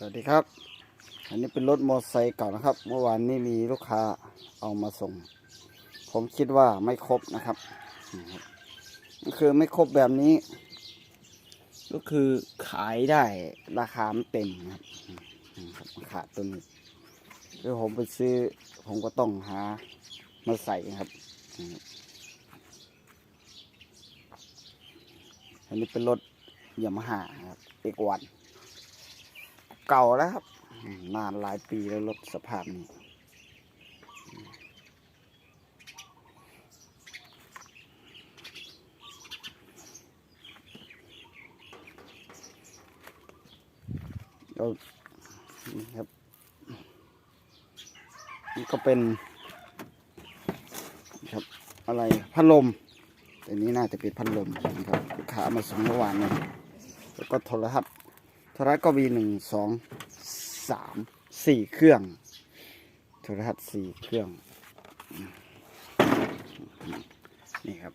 สวัสดีครับ อันนี้เป็นรถมอเตอร์ไซค์เก่านะครับ เมื่อวานนี้มีลูกค้าเอามาส่ง ผมคิดว่าไม่ครบนะครับก็คือไม่ครบแบบนี้ ก็คือขายได้ราคาไม่เต็มครับขาดตัวนี้คือผมไปซื้อผมก็ต้องหามาใส่ครับนี่ครับอันนี้เป็นรถยามาฮ่าครับเอกวัน เก่าแล้วครับ นานหลายปีแล้วรถสภาพนี้เรานี่ครับนี่ก็เป็นครับอะไรพัดลมแต่นี้น่าจะเป็นพัดลมนะครับลูกค้ามาส่งเมื่อวานนี้แล้วก็โทรทัศน์ ทรทัศน์ก็มีหนึ่งสองสามสี่เครื่องโทรทัศน์สี่เครื่อง นี่ครับ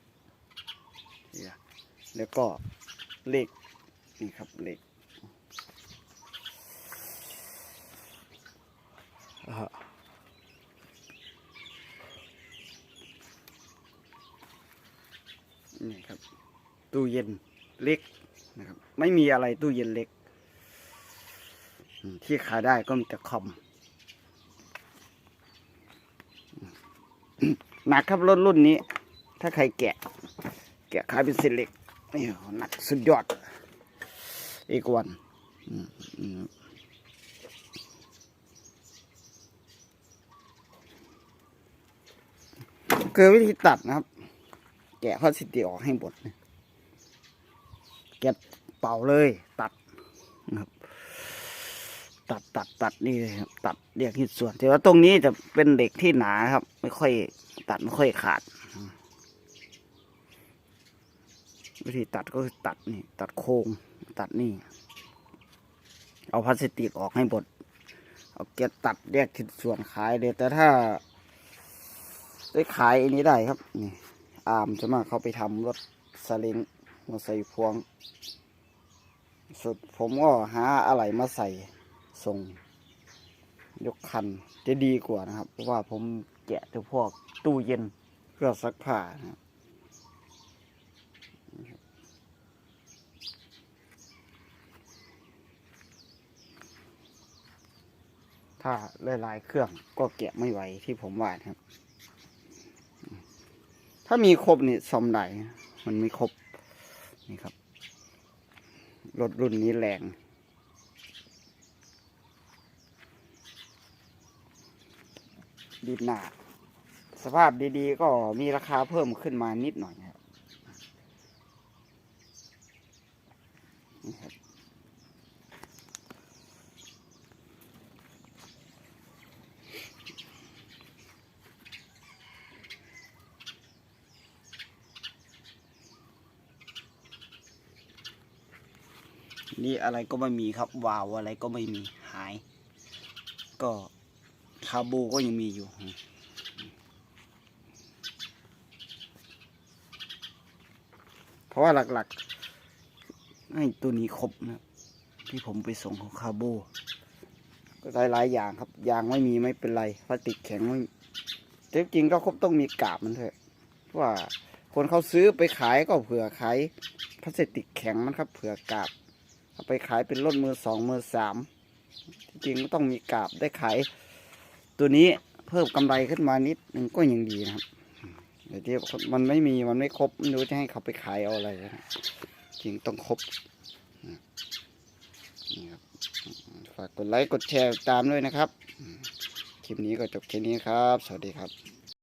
แล้วก็เลขนี่ครับเลขอ่านี่ครับ ตู้เย็นเล็กนะครับ ไม่มีอะไรตู้เย็นเล็ก ที่ขายได้ก็มีแต่คอมหนักครับรถรุ่นนี้ ถ้าใครแกะ แกะขายเป็นเศษเหล็กนี่หนักสุดยอด อีกวันอือืมคือวิธีตัดนะครับ แกะพลาสติกออกให้หมดแกะเป่าเลยตัดนะครับ ตัดตัดตัดนี่เลยครับตัดเรียกที่ส่วน แต่ว่าตรงนี้จะเป็นเหล็กที่หนาครับ ไม่ค่อยตัดไม่ค่อยขาด วิธีตัดก็คือตัดนี่ ตัดโค้งตัดนี่ เอาพลาสติกออกให้หมดเอาแกะตัดแยกชิ้นส่วนขายเลย แต่ถ้า ได้ขายอันนี้ได้ครับ นี่ อามจะมาเขาไปทำรถสลิงมาใส่พวง สุดผมก็หาอะไรมาใส่ ส่งยกคันจะดีกว่านะครับ เพราะว่าผมแกะแต่พวกตู้เย็นเครื่องซักผ้านะครับถ้าหลายๆเครื่องก็แกะไม่ไหวที่ผมวานะครับ ถ้ามีครบนี่ซ่อมได้นมันไม่ครบนี่ครับรถรุ่นนี้แรง ดินหนาสภาพดีๆ ก็มีราคาเพิ่มขึ้นมานิดหน่อยครับนี่ครับนี่อะไรก็ไม่มีครับวาวอะไรก็ไม่มีหาย ก็าบูก็ยังมีอยู่ เพราะว่าหลักๆให้ตัวนี้ครบนะครับที่ผมไปส่งของคาบูก็หลายๆอย่างครับยางไม่มีไม่เป็นไรพลาสติกแข็งไม่แต่จริงๆก็ครบต้องมีกาบมันเถอะเพราะว่าคนเขาซื้อไปขายก็เผื่อขายพลาสติกแข็งมันครับเผื่อกาบเอาไปขายเป็นรถมือสองมือสามจริงๆก็ต้องมีกาบได้ขาย ตัวนี้เพิ่มกำไรขึ้นมานิดนึงก็ยังดีนะครับแต่ที่มันไม่มีมันไม่ครบไม่รู้จะให้เขาไปขายเอาอะไรนะจริงต้องครบนี่ครับฝากกดไลค์กดแชร์ตามด้วยนะครับ คลิปนี้ก็จบแค่นี้ครับ สวัสดีครับ